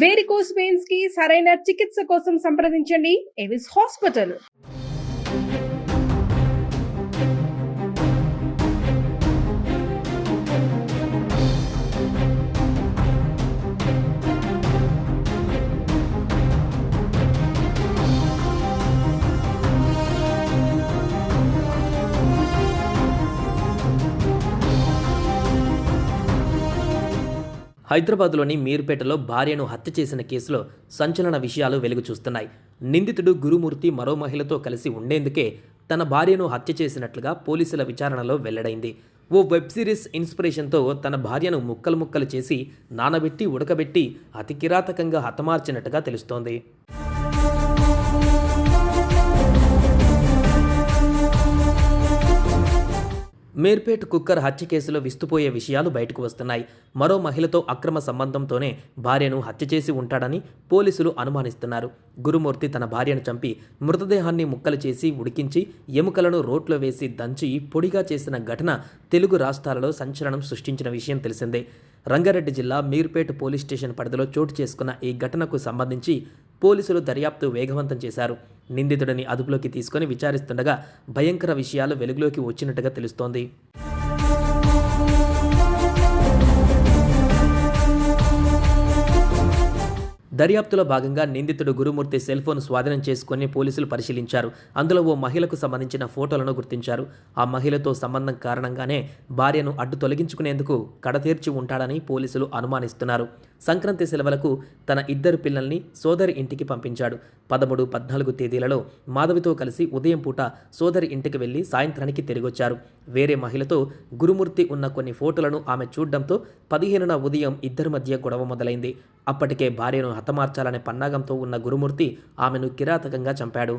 Varicose పెయిన్స్కి సరైన చికిత్స కోసం సంప్రదించండి. ఎవిస్ హాస్పిటల్ హైదరాబాద్లోని మీర్పేటలో భార్యను హత్య చేసిన కేసులో సంచలన విషయాలు వెలుగు చూస్తున్నాయి నిందితుడు గురుమూర్తి మరో మహిళతో కలిసి ఉండేందుకే తన భార్యను హత్య చేసినట్లుగా పోలీసుల విచారణలో వెల్లడైంది. ఓ వెబ్ సిరీస్ ఇన్స్పిరేషన్తో తన భార్యను ముక్కలు ముక్కలు చేసి నానబెట్టి ఉడకబెట్టి అతి కిరాతకంగా హతమార్చినట్టుగా తెలుస్తోంది. మేర్పేట్ కుక్కర్ హత్య కేసులో విస్తుపోయే విషయాలు బయటకు వస్తున్నాయి. మరో మహిళతో అక్రమ సంబంధంతోనే భార్యను హత్య చేసి ఉంటాడని పోలీసులు అనుమానిస్తున్నారు. గురుమూర్తి తన భార్యను చంపి మృతదేహాన్ని ముక్కలు చేసి ఉడికించి ఎముకలను రోట్లో వేసి దంచి పొడిగా చేసిన ఘటన తెలుగు రాష్ట్రాలలో సంచలనం సృష్టించిన విషయం తెలిసిందే. రంగారెడ్డి జిల్లా మీర్పేట్ పోలీస్ స్టేషన్ పరిధిలో చోటు చేసుకున్న ఈ ఘటనకు సంబంధించి పోలీసులు దర్యాప్తు వేగవంతం చేశారు. నిందితుడిని అదుపులోకి తీసుకొని విచారిస్తుండగా భయంకర విషయాలు వెలుగులోకి వచ్చినట్టుగా తెలుస్తోంది. దర్యాప్తులో భాగంగా నిందితుడు గురుమూర్తి సెల్ ఫోన్ స్వాధీనం చేసుకుని పోలీసులు పరిశీలించారు. అందులో ఓ మహిళకు సంబంధించిన ఫోటోలను గుర్తించారు. ఆ మహిళతో సంబంధం కారణంగానే భార్యను అడ్డు తొలగించుకునేందుకు కడతీర్చి ఉంటాడని పోలీసులు అనుమానిస్తున్నారు. సంక్రాంతి సెలవులకు తన ఇద్దరు పిల్లల్ని సోదరి ఇంటికి పంపించాడు. పదమూడు పద్నాలుగు తేదీలలో మాధవితో కలిసి ఉదయం పూట సోదరి ఇంటికి వెళ్ళి సాయంత్రానికి తిరిగొచ్చారు. వేరే మహిళతో గురుమూర్తి ఉన్న కొన్ని ఫోటోలను ఆమె చూడడంతో పదిహేనున ఉదయం ఇద్దరి మధ్య గొడవ మొదలైంది. అప్పటికే భార్యను హతమార్చాలనే పన్నాగంతో ఉన్న గురుమూర్తి ఆమెను కిరాతకంగా చంపాడు.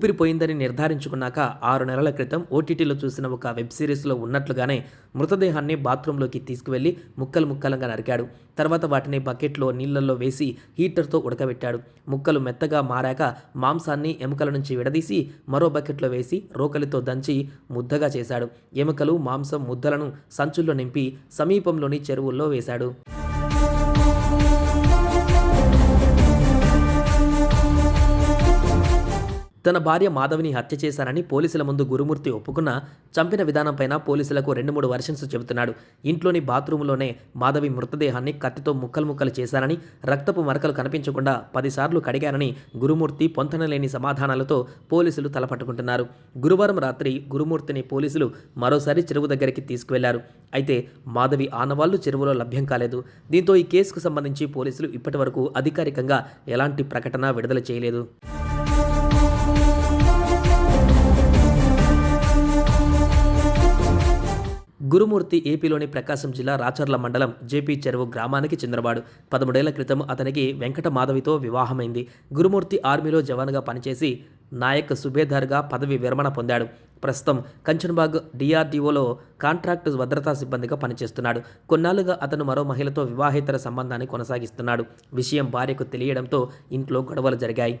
ఊపిరిపోయిందని నిర్ధారించుకున్నాక ఆరు నెలల క్రితం ఓటీటీలో చూసిన ఒక వెబ్ సిరీస్లో ఉన్నట్లుగానే మృతదేహాన్ని బాత్రూంలోకి తీసుకువెళ్ళి ముక్కలు ముక్కలుగా నరికాడు. తర్వాత వాటిని బకెట్లో నీళ్ళలో వేసి హీటర్తో ఉడకబెట్టాడు. ముక్కలు మెత్తగా మారాక మాంసాన్ని ఎముకల నుంచి విడదీసి మరో బకెట్లో వేసి రోకలితో దంచి ముద్దగా చేశాడు. ఎముకలు మాంసం ముద్దలను సంచుల్లో నింపి సమీపంలోని చెరువుల్లో వేశాడు. తన భార్య మాధవిని హత్య చేశానని పోలీసుల ముందు గురుమూర్తి ఒప్పుకున్న చంపిన విధానంపైన పోలీసులకు రెండు మూడు వర్షన్స్ చెబుతున్నాడు. ఇంట్లోని బాత్రూంలోనే మాధవి మృతదేహాన్ని కత్తితో ముక్కలు ముక్కలు చేశానని రక్తపు మరకలు కనిపించకుండా పదిసార్లు కడిగానని గురుమూర్తి పొంతనలేని సమాధానాలతో పోలీసులు తలపట్టుకుంటున్నారు. గురువారం రాత్రి గురుమూర్తిని పోలీసులు మరోసారి చెరువు దగ్గరికి తీసుకువెళ్ళారు. అయితే మాధవి ఆనవాళ్ళు చెరువులో లభ్యం కాలేదు. దీంతో ఈ కేసుకు సంబంధించి పోలీసులు ఇప్పటివరకు అధికారికంగా ఎలాంటి ప్రకటన విడుదల చేయలేదు. గురుమూర్తి ఏపీలోని ప్రకాశం జిల్లా రాచర్ల మండలం జేపీ చెరువు గ్రామానికి చెందినవాడు. పదమూడేళ్ళ క్రితం అతనికి వెంకట మాధవితో వివాహమైంది. గురుమూర్తి ఆర్మీలో జవాన్గా పనిచేసి నాయక్ సుబేదార్గా పదవి విరమణ పొందాడు. ప్రస్తుతం కంచన్బాగ్ డిఆర్డీఓలో కాంట్రాక్ట్ భద్రతా సిబ్బందిగా పనిచేస్తున్నాడు. కొన్నాళ్ళుగా అతను మరో మహిళతో వివాహేతర సంబంధాన్ని కొనసాగిస్తున్నాడు. విషయం భార్యకు తెలియడంతో ఇంట్లో గొడవలు జరిగాయి.